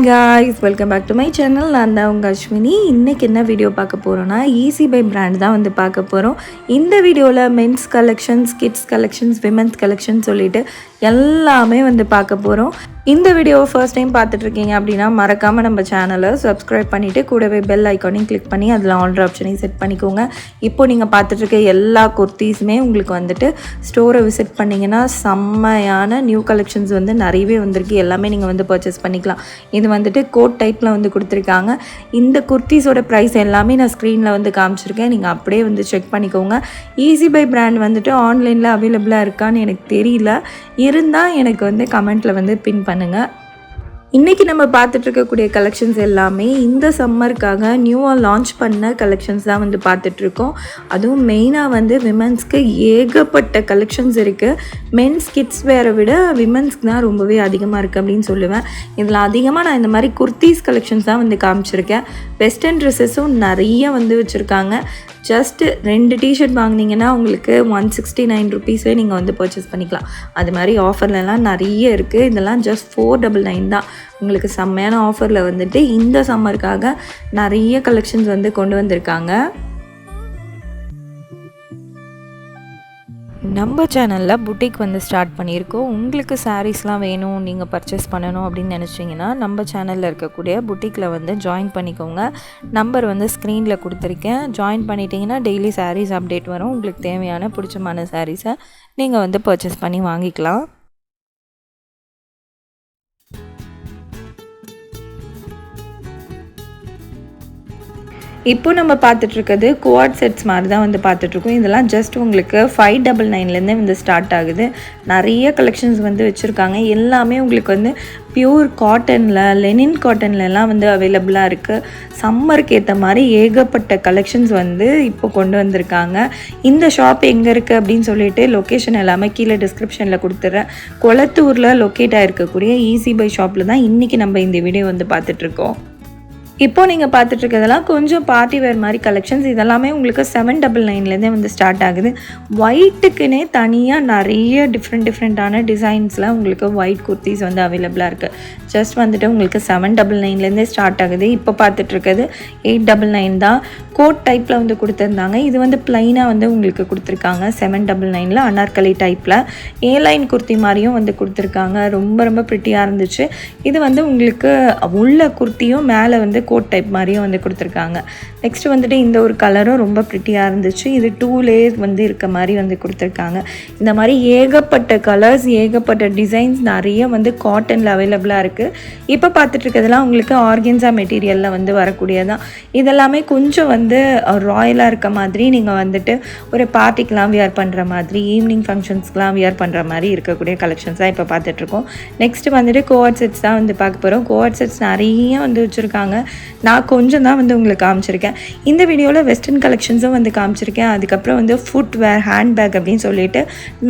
Hi guys welcome back to my channel நான் தான் உங்கள் அஸ்வினி. இன்றைக்கி என்ன வீடியோ பார்க்க போகிறோன்னா ஈஸி பை பிராண்ட் தான் வந்து பார்க்க போகிறோம் இந்த வீடியோவில் men's collections kids collections women's collection சொல்லிட்டு எல்லாமே வந்து பார்க்க போகிறோம் இந்த வீடியோவை ஃபர்ஸ்ட் டைம் பார்த்துட்ருக்கீங்க அப்படின்னா மறக்காமல் நம்ம சேனலை சப்ஸ்கிரைப் பண்ணிவிட்டு கூடவே பெல் ஐக்கானையும் கிளிக் பண்ணி அதில் ஆல்ட்ரு ஆப்ஷனையும் செட் பண்ணிக்கோங்க. இப்போ நீங்கள் பார்த்துட்ருக்க எல்லா குர்த்திஸுமே உங்களுக்கு வந்துட்டு ஸ்டோரை விசிட் பண்ணிங்கன்னா செம்மையான நியூ கலெக்ஷன்ஸ் வந்து நிறையவே வந்திருக்கு. எல்லாமே நீங்கள் வந்து பர்ச்சேஸ் பண்ணிக்கலாம். இது வந்துட்டு கோட் டைப்பில் வந்து கொடுத்துருக்காங்க. இந்த குர்த்திஸோட ப்ரைஸ் எல்லாமே நான் ஸ்க்ரீனில் வந்து காமிச்சிருக்கேன். நீங்கள் அப்படியே வந்து செக் பண்ணிக்கோங்க. ஈஸி பை பிராண்ட் வந்துட்டு ஆன்லைனில் அவைலபிளாக இருக்கான்னு எனக்கு தெரியல. இருந்தால் எனக்கு வந்து கமெண்ட்டில் வந்து பின் பண்ணுங்கள் இன்றைக்கி நம்ம பார்த்துட்டு இருக்கக்கூடிய கலெக்ஷன்ஸ் எல்லாமே இந்த சம்மருக்காக நியூவாக லான்ச் பண்ண கலெக்ஷன்ஸ் தான் வந்து பார்த்துட்ருக்கோம் அதுவும் மெயினாக வந்து விமன்ஸ்க்கு ஏகப்பட்ட கலெக்ஷன்ஸ் இருக்குது மென்ஸ் கிட்ஸ் வேரை விட விமன்ஸ்க்கு தான் ரொம்பவே அதிகமாக இருக்குது அப்படின்னு சொல்லுவேன். இதில் அதிகமாக நான் இந்த மாதிரி குர்த்திஸ் கலெக்ஷன்ஸ் தான் வந்து காமிச்சிருக்கேன். வெஸ்டர்ன் ட்ரெஸ்ஸஸும் நிறைய வந்து வச்சுருக்காங்க. ஜஸ்ட்டு ரெண்டு டிஷர்ட் வாங்கினீங்கன்னா உங்களுக்கு ஒன் சிக்ஸ்டி நைன் ருபீஸே நீங்கள் வந்து பர்ச்சேஸ் பண்ணிக்கலாம். அது மாதிரி ஆஃபர்லலாம் நிறைய இருக்குது இதெல்லாம் ஜஸ்ட் ஃபோர் டபுள் நைன் தான். உங்களுக்கு செம்மையான ஆஃபரில் வந்துட்டு இந்த சம்மருக்காக நிறைய கலெக்ஷன்ஸ் வந்து கொண்டு வந்திருக்காங்க. நம்ம சேனலில் புட்டிக் வந்து ஸ்டார்ட் பண்ணியிருக்கோம். உங்களுக்கு சாரீஸ்லாம் வேணும் நீங்கள் பர்ச்சேஸ் பண்ணணும் அப்படின்னு நினச்சிங்கன்னா நம்ம சேனலில் இருக்கக்கூடிய புட்டிக்கில் வந்து ஜாயின் பண்ணிக்கோங்க. நம்பர் வந்து ஸ்க்ரீனில் கொடுத்துருக்கேன். ஜாயின் பண்ணிட்டீங்கன்னா டெய்லி சாரீஸ் அப்டேட் வரும். உங்களுக்கு தேவையான பிடிச்சமான சாரீஸை நீங்கள் வந்து பர்ச்சேஸ் பண்ணி வாங்கிக்கலாம். இப்போ நம்ம பார்த்துட்ருக்கிறது குவாட் செட்ஸ் மாதிரி தான் வந்து பார்த்துட்ருக்கோம். இதெல்லாம் ஜஸ்ட் உங்களுக்கு ஃபைவ் டபுள் நைன்லேருந்தே வந்து ஸ்டார்ட் ஆகுது. நிறைய கலெக்ஷன்ஸ் வந்து வச்சுருக்காங்க. எல்லாமே உங்களுக்கு வந்து பியூர் காட்டனில் லெனின் காட்டன்லலாம் வந்து அவைலபிளாக இருக்குது சம்மருக்கு ஏற்ற மாதிரி ஏகப்பட்ட கலெக்ஷன்ஸ் வந்து இப்போ கொண்டு வந்திருக்காங்க. இந்த ஷாப் எங்கே இருக்குது அப்படின்னு சொல்லிட்டு லொக்கேஷன் எல்லாமே கீழே டிஸ்கிரிப்ஷனில் கொடுத்துட்றேன். கொளத்தூரில் லொக்கேட் ஆகிருக்கக்கூடிய ஈஸி பை ஷாப்பில் தான் இன்றைக்கி நம்ம இந்த வீடியோ வந்து பார்த்துட்ருக்கோம். இப்போ நீங்கள் பார்த்துட்டு இருக்கிறதெல்லாம் கொஞ்சம் பார்ட்டி வேர் மாதிரி கலெக்ஷன்ஸ் இதெல்லாமே உங்களுக்கு செவன் டபுள் நைன்லேருந்தே வந்து ஸ்டார்ட் ஆகுது. ஒயிட்டுக்குன்னே தனியாக நிறைய டிஃப்ரெண்ட் டிஃப்ரெண்ட்டான டிசைன்ஸில் உங்களுக்கு ஒயிட் குர்த்திஸ் வந்து அவைலபிளாக இருக்குது ஜஸ்ட் வந்துட்டு உங்களுக்கு செவன் டபுள் நைன்லேருந்தே ஸ்டார்ட் ஆகுது. இப்போ பார்த்துட்டு எயிட் டபுள் நைன் தான். கோட் டைப்பில் வந்து கொடுத்துருந்தாங்க. இது வந்து ப்ளைனாக வந்து உங்களுக்கு கொடுத்துருக்காங்க. செவன் டபுள் நைனில் அனார்கலி டைப்பில் ஏ லைன் குர்த்தி மாதிரியும் வந்து கொடுத்துருக்காங்க. ரொம்ப ரொம்ப ப்ரிட்டியாக இருந்துச்சு. இது வந்து உங்களுக்கு உள்ள குர்த்தியும் மேலே வந்து கோட் டைப் மாதிரியும் வந்து கொடுத்துருக்காங்க. நெக்ஸ்ட்டு வந்துட்டு இந்த ஒரு கலரும் ரொம்ப ப்ரிட்டியாக இருந்துச்சு. இது டூ லேயர் வந்து இருக்க மாதிரி வந்து கொடுத்துருக்காங்க. இந்த மாதிரி ஏகப்பட்ட கலர்ஸ் ஏகப்பட்ட டிசைன்ஸ் நிறைய வந்து காட்டனில் அவைலபிளாக இருக்குது இப்போ பார்த்துட்டு இருக்கிறதுலாம் உங்களுக்கு ஆர்கென்ஸா மெட்டீரியலில் வந்து வரக்கூடியதான் இதெல்லாமே கொஞ்சம் வந்து ராயலாக இருக்க மாதிரி நீங்கள் வந்துட்டு ஒரு பார்ட்டிக்கெலாம் வியர் பண்ணுற மாதிரி ஈவினிங் ஃபங்க்ஷன்ஸ்க்கெலாம் வியர் பண்ணுற மாதிரி இருக்கக்கூடிய கலெக்ஷன்ஸ் தான் இப்போ பார்த்துட்ருக்கோம். நெக்ஸ்ட் வந்துட்டு கோவாட் செட்ஸ் தான் வந்து பார்க்க போகிறோம் கோவாட் செட்ஸ் நிறைய வந்து வச்சுருக்காங்க. நான் கொஞ்சம் தான் வந்து உங்களுக்கு காமிச்சிருக்கேன். இந்த வீடியோவில் வெஸ்டர்ன் கலெக்ஷன்ஸும் வந்து காமிச்சிருக்கேன். அதுக்கப்புறம் வந்து ஃபுட் வேர் ஹேண்ட்பேக் அப்படின்னு சொல்லிட்டு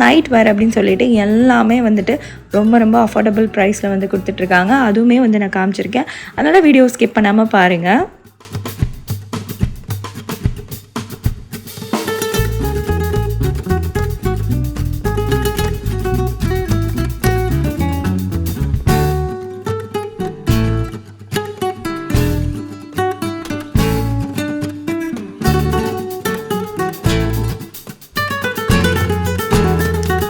நைட் வேர் அப்படின்னு சொல்லிட்டு எல்லாமே வந்துட்டு ரொம்ப ரொம்ப அஃபோர்டபுள் ப்ரைஸில் வந்து கொடுத்துட்ருக்காங்க அதுவுமே வந்து நான் காமிச்சிருக்கேன். அதனால் வீடியோ ஸ்கிப் பண்ணாமல் பாருங்கள்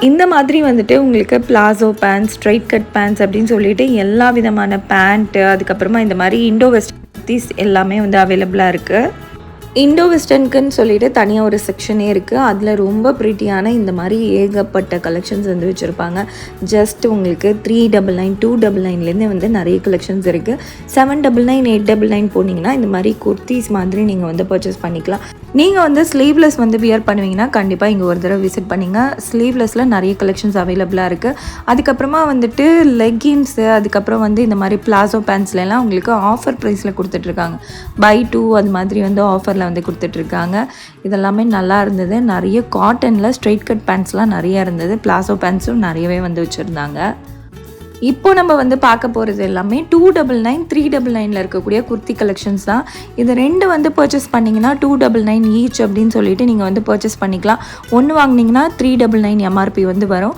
இந்த மாதிரி வந்துட்டு உங்களுக்கு palazzo pants straight cut pants அப்படின்னு சொல்லிட்டு எல்லா விதமான பேண்ட்டு அதுக்கப்புறமா இந்த மாதிரி இண்டோ வெஸ்ட் எல்லாமே வந்து அவைலபிளாக இருக்குது இண்டோ வெஸ்டர்னுக்குன்னு சொல்லிட்டு தனியாக ஒரு செக்ஷனே இருக்குது அதில் ரொம்ப ப்ரிட்டியான இந்த மாதிரி ஏகப்பட்ட கலெக்ஷன்ஸ் வந்து வச்சுருப்பாங்க. ஜஸ்ட் உங்களுக்கு three double nine two double நைன்லேருந்து வந்து நிறைய கலெக்ஷன்ஸ் இருக்குது seven double nine eight double nine போனீங்கன்னா இந்த மாதிரி குர்த்திஸ் மாதிரி நீங்கள் வந்து பர்ச்சேஸ் பண்ணிக்கலாம். நீங்கள் வந்து ஸ்லீவ்லெஸ் வந்து வியர் பண்ணுவீங்கன்னா கண்டிப்பாக இங்கே ஒரு தடவை விசிட் பண்ணிங்க. ஸ்லீவ்லெஸில் நிறைய கலெக்ஷன்ஸ் அவைலபிளாக இருக்குது அதுக்கப்புறமா வந்துட்டு லெக்கின்ஸு அதுக்கப்புறம் வந்து இந்த மாதிரி பிளாசோ பேண்ட்ஸ்லாம் உங்களுக்கு ஆஃபர் ப்ரைஸில் கொடுத்துட்ருக்காங்க. பை டூ அது மாதிரி வந்து ஆஃபரில் வந்து கொடுத்துட்ருக்காங்க. இதெல்லாமே நல்லா இருந்தது. நிறைய காட்டனில் ஸ்ட்ரெயிட் கட் பேண்ட்ஸ்லாம் நிறைய இருந்தது. பிளாசோ பேண்ட்ஸும் நிறையவே வந்து வச்சுருந்தாங்க. இப்போ நம்ம வந்து பார்க்க போகிறது எல்லாமே two double nine three double நைனில் இருக்கக்கூடிய குர்த்தி கலெக்ஷன்ஸ் தான். இது ரெண்டு வந்து பர்ச்சேஸ் பண்ணிங்கன்னா டூ டபுள் நைன் ஈச் அப்படின்னு சொல்லிட்டு நீங்கள் வந்து பர்ச்சேஸ் பண்ணிக்கலாம். ஒன்று வாங்கினீங்கன்னா த்ரீ டபுள் நைன் எம்ஆர்பி வந்து வரும்.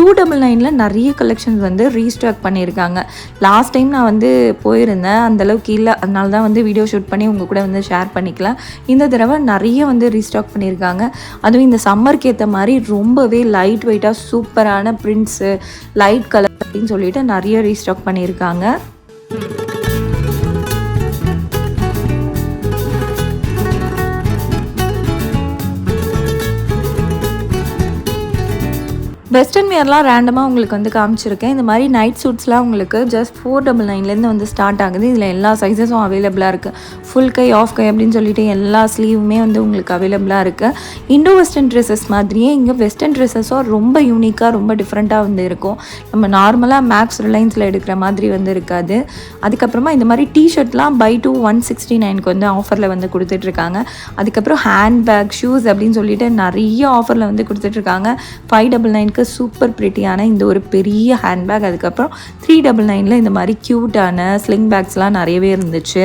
டூ டபுள் நைனில் நிறைய கலெக்ஷன்ஸ் வந்து ரீஸ்டாக் பண்ணியிருக்காங்க. லாஸ்ட் டைம் நான் வந்து போயிருந்தேன் அந்தளவுக்கு இல்லை. அதனால தான் வந்து வீடியோ ஷூட் பண்ணி உங்கள் கூட வந்து ஷேர் பண்ணிக்கலாம். இந்த தடவை நிறைய வந்து ரீஸ்டாக் பண்ணியிருக்காங்க. அதுவும் இந்த சம்மருக்கு ஏற்ற மாதிரி ரொம்பவே லைட் வெயிட்டாக சூப்பரான பிரிண்ட்ஸு லைட் கலர் அப்படின்னு சொல்லிட்டு நிறைய ரீஸ்டாக் பண்ணியிருக்காங்க. வெஸ்டர்ன் வியர்லாம் ரேண்டமாக உங்களுக்கு வந்து காமிச்சிருக்கேன். இந்த மாதிரி நைட் சூட்ஸ்லாம் உங்களுக்கு ஜஸ்ட் ஃபோர் டபுள் நைன்லேருந்து வந்து ஸ்டார்ட் ஆகுது. இதில் எல்லா சைஸஸும் அவைலபிளாக இருக்குது ஃபுல் கை ஆஃப் கை அப்படின்னு சொல்லிட்டு எல்லா ஸ்லீவுமே வந்து உங்களுக்கு அவைலபிளாக இருக்குது இண்டோ வெஸ்டர்ன் ட்ரெஸ்ஸஸ் மாதிரியே இங்கே வெஸ்டர்ன் ட்ரெஸ்ஸஸும் ரொம்ப யூனிக்காக ரொம்ப டிஃப்ரெண்ட்டாக வந்து இருக்கும். நம்ம நார்மலாக மேக்ஸ் ரிலையன்ஸில் எடுக்கிற மாதிரி வந்து இருக்காது. அதுக்கப்புறமா இந்த மாதிரி டிஷர்ட்லாம் பை டூ ஒன் சிக்ஸ்டி நைனுக்கு வந்து ஆஃபரில் வந்து கொடுத்துட்ருக்காங்க அதுக்கப்புறம் ஹேண்ட் பேக் ஷூஸ் அப்படின்னு சொல்லிட்டு நிறைய ஆஃபரில் வந்து கொடுத்துட்ருக்காங்க ஃபைவ் டபுள் நைனுக்கு சூப்பர் ப்ரிட்டியான இந்த ஒரு பெரிய ஹேண்ட்பேக் அதுக்கப்புறம் த்ரீ டபுள் நைனில் இந்த மாதிரி க்யூட்டான ஸ்லிங் பேக்ஸ்லாம் நிறையவே இருந்துச்சு.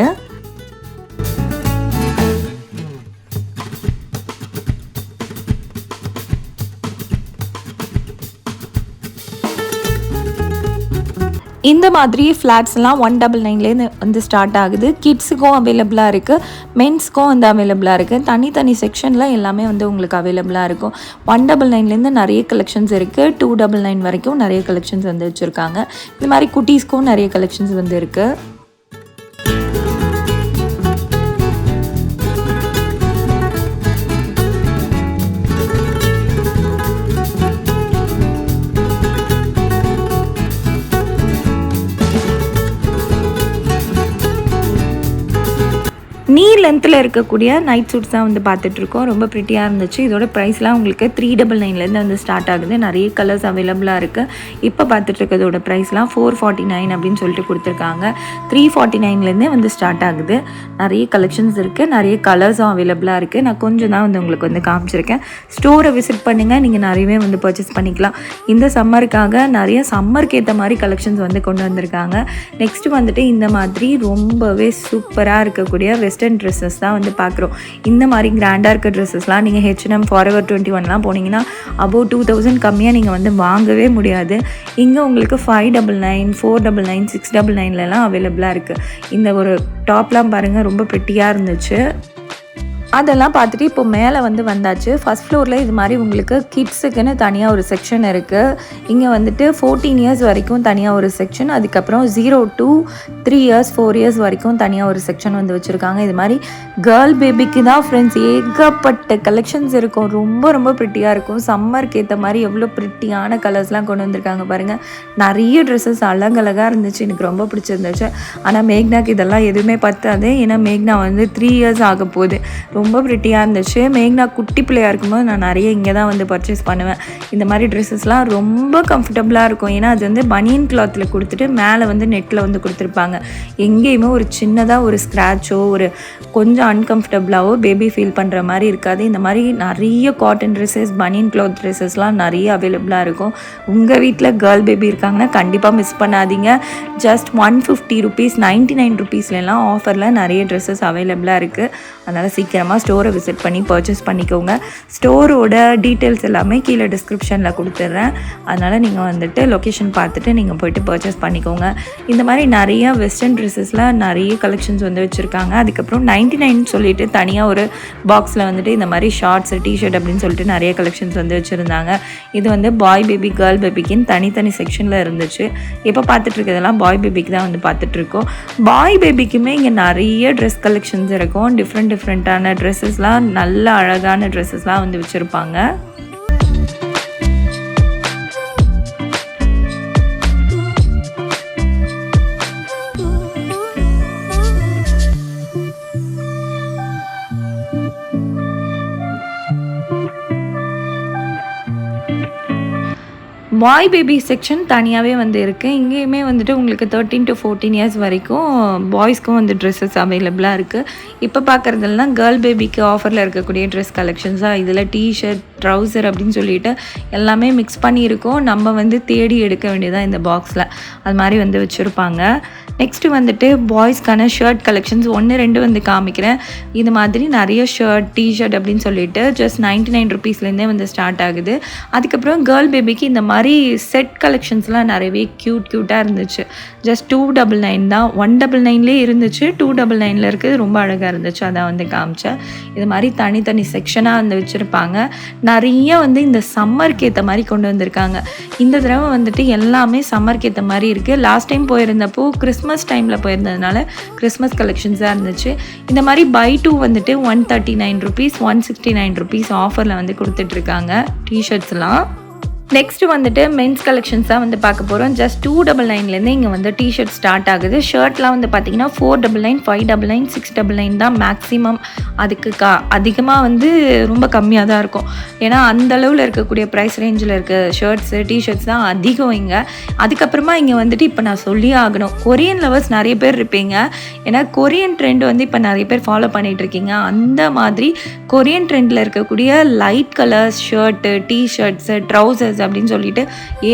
இந்த மாதிரி ஃப்ளாட்ஸ்லாம் ஒன் டபுள் நைன்லேருந்து வந்து ஸ்டார்ட் ஆகுது. கிட்ஸுக்கும் அவைலபிளாக இருக்குது மென்ஸ்க்கும் வந்து அவைலபிளாக இருக்குது தனித்தனி செக்ஷனில் எல்லாமே வந்து உங்களுக்கு அவைலபிளாக இருக்கும். ஒன் டபுள் நைன்லேருந்து நிறைய கலெக்ஷன்ஸ் இருக்குது டூ டபுள் நைன் வரைக்கும் நிறைய கலெக்ஷன்ஸ் வந்து வச்சுருக்காங்க. இந்த மாதிரி குட்டீஸ்க்கும் நிறைய கலெக்ஷன்ஸ் வந்து இருக்குது நீ லென்த்தில் இருக்கக்கூடிய நைட் சூட்ஸ் தான் வந்து பார்த்துட்ருக்கோம். ரொம்ப ப்ரிட்டியாக இருந்துச்சு. இதோட ப்ரைஸ்லாம் உங்களுக்கு த்ரீ டபுள் நைன்லேருந்து வந்து ஸ்டார்ட் ஆகுது. நிறைய கலர்ஸ் அவைலபிளாக இருக்குது இப்போ பார்த்துட்ருக்கதோட ப்ரைஸ்லாம் ஃபோர் ஃபார்ட்டி நைன் அப்படின்னு சொல்லிட்டு கொடுத்துருக்காங்க. த்ரீ ஃபார்ட்டி நைன்லேருந்தே வந்து ஸ்டார்ட் ஆகுது. நிறைய கலெக்ஷன்ஸ் இருக்குது நிறைய கலர்ஸும் அவைலபிளாக இருக்குது நான் கொஞ்சம் தான் வந்து உங்களுக்கு வந்து காமிச்சிருக்கேன். ஸ்டோரை விசிட் பண்ணுங்கள் நீங்கள் நிறையவே வந்து பர்ச்சேஸ் பண்ணிக்கலாம். இந்த சம்மருக்காக நிறைய சம்மருக்கு ஏற்ற மாதிரி கலெக்ஷன்ஸ் வந்து கொண்டு வந்திருக்காங்க. நெக்ஸ்ட் வந்துட்டு இந்த மாதிரி ரொம்பவே சூப்பராக இருக்கக்கூடிய வெஸ்டர்ன் ட்ரெஸ்ஸஸ் தான் வந்து பார்க்குறோம். இந்த மாதிரி கிராண்டாக இருக்க ட்ரெஸ்ஸஸ்லாம் நீங்கள் ஹெச்என்எம் ஃபார் எவர் டுவெண்ட்டி ஒன்லாம் போனீங்கன்னா அபவ் டூ தௌசண்ட் கம்மியாக நீங்கள் வந்து வாங்கவே முடியாது. இங்கே உங்களுக்கு five double nine four double nine six double நைன்லலாம் அவைலபிளாக இருக்குது இந்த ஒரு டாப்லாம் பாருங்கள் ரொம்ப ப்ரிட்டியாக இருந்துச்சு. அதெல்லாம் பார்த்துட்டு இப்போ மேலே வந்து வந்தாச்சு. ஃபஸ்ட் ஃப்ளோரில் இது மாதிரி உங்களுக்கு கிட்ஸுக்குன்னு தனியாக ஒரு செக்ஷன் இருக்குது இங்கே வந்துட்டு ஃபோர்டீன் இயர்ஸ் வரைக்கும் தனியாக ஒரு செக்ஷன் அதுக்கப்புறம் zero two three years four years வரைக்கும் தனியாக ஒரு செக்ஷன் வந்து வச்சுருக்காங்க. இது மாதிரி கேர்ள் பேபிக்கு தான் ஃப்ரெண்ட்ஸ் ஏகப்பட்ட கலெக்ஷன்ஸ் இருக்கும். ரொம்ப ரொம்ப ப்ரிட்டியாக இருக்கும். சம்மருக்கு ஏற்ற மாதிரி எவ்வளோ ப்ரிட்டியான கலர்ஸ்லாம் கொண்டு வந்திருக்காங்க பாருங்கள் நிறைய ட்ரெஸ்ஸஸ் அழகழகாக இருந்துச்சு. எனக்கு ரொம்ப பிடிச்சிருந்துச்சு. ஆனால் மேக்னாக்கு இதெல்லாம் எதுவுமே பத்தாது. ஏன்னா மேக்னா வந்து த்ரீ இயர்ஸ் ஆக போகுது. ரொம்ப ப்ரிட்டியாக இருந்துச்சு. மேக்னா குட்டி பிள்ளையாக இருக்கும்போது நான் நிறைய இங்கே தான் வந்து பர்ச்சேஸ் பண்ணுவேன். இந்த மாதிரி ட்ரெஸ்ஸஸ்லாம் ரொம்ப கம்ஃபர்டபுளாக இருக்கும். ஏன்னா அது வந்து பனியன் கிளாத்தில் கொடுத்துட்டு மேலே வந்து நெட்டில் வந்து கொடுத்துருப்பாங்க. எங்கேயுமே ஒரு சின்னதாக ஒரு ஸ்க்ராச்சோ ஒரு கொஞ்சம் அன்கம்ஃபர்டபுளாகவோ பேபி ஃபீல் பண்ணுற மாதிரி இருக்காது. இந்த மாதிரி நிறைய காட்டன் ட்ரெஸ்ஸஸ் பனியன் கிளாத் ட்ரெஸ்ஸஸ்லாம் நிறைய அவைலபிளாக இருக்கும். உங்கள் வீட்டில் கேர்ள் பேபி இருக்காங்கன்னா கண்டிப்பாக மிஸ் பண்ணாதீங்க. Just one fifty rupees ninety nine ருபீஸ்லாம் ஆஃபரில் நிறைய ட்ரெஸ்ஸஸ் அவைலபிளாக இருக்குது அதனால் சீக்கிரமாக ஸ்டோரை விசிட் பண்ணி பர்ச்சேஸ் பண்ணிக்கோங்க. ஸ்டோரோட டீட்டெயில்ஸ் எல்லாமே கீழே டிஸ்கிரிப்ஷனில் கொடுத்துட்றேன். அதனால் நீங்கள் வந்துட்டு லொக்கேஷன் பார்த்துட்டு நீங்கள் போயிட்டு பர்ச்சேஸ் பண்ணிக்கோங்க. இந்த மாதிரி நிறைய வெஸ்டர்ன் ட்ரெஸ்ஸஸில் நிறைய கலெக்ஷன்ஸ் வந்து வச்சுருக்காங்க. அதுக்கப்புறம் நைன்ட்டி நைன் சொல்லிட்டு தனியாக ஒரு பாக்ஸில் வந்துட்டு இந்த மாதிரி ஷார்ட்ஸ் டிஷர்ட் அப்படின்னு சொல்லிட்டு நிறைய கலெக்ஷன்ஸ் வந்து வச்சுருந்தாங்க. இது வந்து பாய் பேபி கேர்ள் பேபிக்குன்னு தனித்தனி செக்ஷனில் இருந்துச்சு. இப்போ பார்த்துட்டு இருக்கிறதெல்லாம் பாய் பேபிக்கு தான் வந்து பார்த்துட்ருக்கோம். பாய் பேபிக்குமே இங்கே நிறைய ட்ரெஸ் கலெக்ஷன்ஸ் இருக்கும். டிஃப்ரெண்ட் டிஃப்ரெண்ட்டான ட்ரெஸ்ஸஸ்லாம் நல்ல அழகான ட்ரெஸ்ஸஸ்லாம் வந்து வச்சுருப்பாங்க. பாய் பேபி செக்ஷன் தனியாகவே வந்து இருக்குது இங்கேயுமே வந்துட்டு உங்களுக்கு தேர்ட்டீன் டு ஃபோர்டீன் இயர்ஸ் வரைக்கும் பாய்ஸ்க்கும் வந்து ட்ரெஸ்ஸஸ் அவைலபிளாக இருக்குது இப்போ பார்க்குறதுலாம் கேர்ள் பேபிக்கு ஆஃபரில் இருக்கக்கூடிய ட்ரெஸ் கலெக்ஷன்ஸாக இதில் டிஷர்ட் ட்ரௌசர் அப்படின்னு சொல்லிட்டு எல்லாமே மிக்ஸ் பண்ணியிருக்கோம். நம்ம வந்து தேடி எடுக்க வேண்டியதாக இந்த பாக்ஸில் அது மாதிரி வந்து வச்சுருப்பாங்க. நெக்ஸ்ட்டு வந்துட்டு பாய்ஸ்க்கான ஷர்ட் கலெக்ஷன்ஸ் ஒன்று ரெண்டு வந்து காமிக்கிறேன். இது மாதிரி நிறைய ஷர்ட் டிஷர்ட் அப்படின்னு சொல்லிட்டு ஜஸ்ட் நைன்டி நைன் ருபீஸ்லேருந்தே வந்து ஸ்டார்ட் ஆகுது. அதுக்கப்புறம் கேர்ள் பேபிக்கு இந்த மாதிரி செட் கலெக்ஷன்ஸ்லாம் நிறையவே க்யூட் க்யூட்டாக இருந்துச்சு. ஜஸ்ட் டூ டபுள் நைன் தான். ஒன் டபுள் நைன்லேயே இருந்துச்சு. டூ டபுள் நைனில் இருக்குது. ரொம்ப அழகாக இருந்துச்சு. அதான் வந்து காமிச்சேன். இது மாதிரி தனித்தனி செக்ஷனாக வந்து வச்சுருப்பாங்க. நிறைய வந்து இந்த சம்மருக்கு ஏற்ற மாதிரி கொண்டு வந்திருக்காங்க. இந்த தடவை வந்துட்டு எல்லாமே சம்மருக்கு ஏற்ற மாதிரி இருக்குது லாஸ்ட் டைம் போயிருந்தப்போ கிறிஸ்மஸ் டைமில் போயிருந்ததுனால கிறிஸ்மஸ் கலெக்ஷன்ஸாக இருந்துச்சு. இந்த மாதிரி பை டூ வந்துட்டு one thirty nine rupees one sixty nine rupees ஆஃபரில் வந்து கொடுத்துட்ருக்காங்க டிஷர்ட்ஸ்லாம் நெக்ஸ்ட் வந்துட்டு மென்ஸ் கலெக்ஷன்ஸ் தான் வந்து பார்க்க போகிறோம் ஜஸ்ட் டூ டபுள் நைன்லேருந்து இங்கே வந்து டிஷர்ட் ஸ்டார்ட் ஆகுது. ஷர்ட்லாம் வந்து பார்த்தீங்கன்னா four double nine five double nine six double nine தான் மேக்ஸிமம் அதுக்கு கா அதிகமாக வந்து ரொம்ப கம்மியாக தான் இருக்கும். ஏன்னா அந்த அளவில் இருக்கக்கூடிய ப்ரைஸ் ரேஞ்சில் இருக்க ஷர்ட்ஸு டிஷர்ட்ஸ் தான் அதிகம் இங்கே. அதுக்கப்புறமா இங்கே வந்துட்டு இப்போ நான் சொல்லி ஆகணும். கொரியன் லவர்ஸ் நிறைய பேர் இருப்பீங்க. ஏன்னா கொரியன் ட்ரெண்ட் வந்து இப்போ நிறைய பேர் ஃபாலோ பண்ணிகிட்டு இருக்கீங்க. அந்த மாதிரி கொரியன் ட்ரெண்டில் இருக்கக்கூடிய light colours shirt tshirts trousers அப்படின்னு சொல்லிட்டு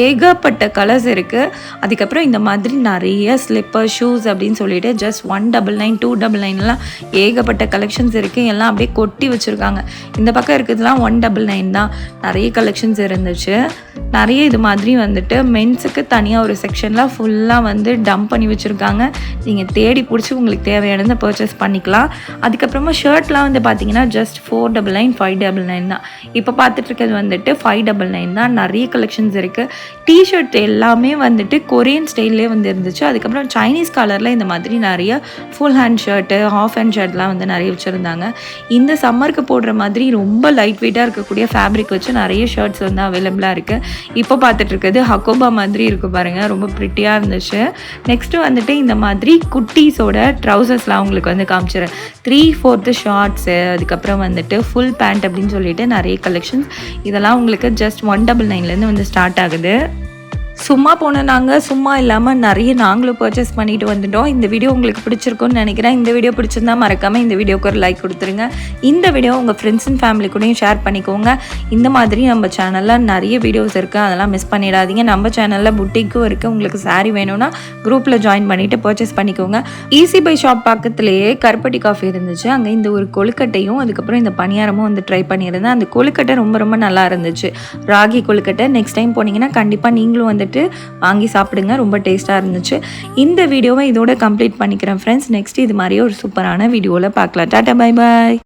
ஏகப்பட்ட கலர்ஸ் இருக்குது அதுக்கப்புறம் இந்த மாதிரி நிறைய ஸ்லிப்பர் ஷூஸ் அப்படின்னு சொல்லிட்டு just one double nine two double நைன்லாம் ஏகப்பட்ட கலெக்ஷன்ஸ் இருக்குது எல்லாம் அப்படியே கொட்டி வச்சுருக்காங்க. இந்த பக்கம் இருக்கிறதுலாம் ஒன் டபுள் நைன் தான். நிறைய கலெக்ஷன்ஸ் இருந்துச்சு. நிறைய இது மாதிரி வந்துட்டு மென்ஸுக்கு தனியாக ஒரு செக்ஷனில் ஃபுல்லாக வந்து டம்ப் பண்ணி வச்சுருக்காங்க. நீங்கள் தேடி பிடிச்சி உங்களுக்கு தேவையானதை பர்ச்சேஸ் பண்ணிக்கலாம். அதுக்கப்புறமா ஷர்ட்லாம் வந்து பார்த்தீங்கன்னா just four double nine five double nine தான். இப்போ பார்த்துட்ருக்கிறது வந்துட்டு ஃபைவ் டபுள் நைன் தான். நிறைய நிறைய கலெக்ஷன்ஸ் இருக்குது டிஷர்ட் எல்லாமே வந்துட்டு கொரியன் ஸ்டைல்லே வந்து இருந்துச்சு. அதுக்கப்புறம் சைனீஸ் கலரில் இந்த மாதிரி நிறைய full hand shirt half hand ஷர்ட்லாம் வந்து நிறைய வச்சுருந்தாங்க. இந்த சம்மருக்கு போடுற மாதிரி ரொம்ப லைட் வெயிட்டாக இருக்கக்கூடிய ஃபேப்ரிக் வச்சு நிறைய ஷர்ட்ஸ் வந்து அவைலபிளாக இருக்குது இப்போ பார்த்துட்டு இருக்கிறது ஹக்கோபா மாதிரி இருக்கு பாருங்கள் ரொம்ப ப்ரிட்டியாக இருந்துச்சு. நெக்ஸ்ட்டு வந்துட்டு இந்த மாதிரி குட்டீஸோட ட்ரௌசர்ஸ்லாம் உங்களுக்கு வந்து காமிச்சிடுறேன் த்ரீ ஃபோர்த்து ஷார்ட்ஸு அதுக்கப்புறம் வந்துட்டு ஃபுல் பேண்ட் அப்படின்னு சொல்லிட்டு நிறைய கலெக்ஷன்ஸ் இதெல்லாம் உங்களுக்கு ஜஸ்ட் ஒன் டபுள் நைன் நைன்லேருந்து வந்து ஸ்டார்ட் ஆகுது. சும்மா போன நாங்கள் சும்மா இல்லாமல் நிறைய நாங்களும் பர்ச்சேஸ் பண்ணிட்டு வந்துட்டோம். இந்த வீடியோ உங்களுக்கு பிடிச்சிருக்கும்னு நினைக்கிறேன். இந்த வீடியோ பிடிச்சிருந்தா மறக்காமல் இந்த வீடியோக்கு ஒரு லைக் கொடுத்துருங்க. இந்த வீடியோ உங்கள் ஃப்ரெண்ட்ஸ் அண்ட் ஃபேமிலி கூடயும் ஷேர் பண்ணிக்கோங்க. இந்த மாதிரி நம்ம சேனலில் நிறைய வீடியோஸ் இருக்குது அதெல்லாம் மிஸ் பண்ணிடாதீங்க. நம்ம சேனலில் புட்டிக்கும் இருக்குது உங்களுக்கு சாரீ வேணும்னா குரூப்பில் ஜாயின் பண்ணிவிட்டு பர்ச்சேஸ் பண்ணிக்கோங்க. ஈஸி பை ஷாப் பக்கத்துலேயே கருப்பட்டி காஃபி இருந்துச்சு. அங்கே இந்த ஒரு கொழுக்கட்டையும் அதுக்கப்புறம் இந்த பணியாரமும் வந்து ட்ரை பண்ணியிருந்தேன். அந்த கொழுக்கட்டை ரொம்ப ரொம்ப நல்லா இருந்துச்சு. ராகி கொழுக்கட்டை. நெக்ஸ்ட் டைம் போனீங்கன்னா கண்டிப்பாக நீங்களும் வந்து வந்துட்டு வாங்கி சாப்பிடுங்க. ரொம்ப டேஸ்ட்டாக இருந்துச்சு. இந்த வீடியோவை இதோட கம்ப்ளீட் பண்ணிக்கிறேன் ஃப்ரெண்ட்ஸ் நெக்ஸ்ட் இது மாதிரியே ஒரு சூப்பரான வீடியோவில் பார்க்கலாம். Tata bye bye.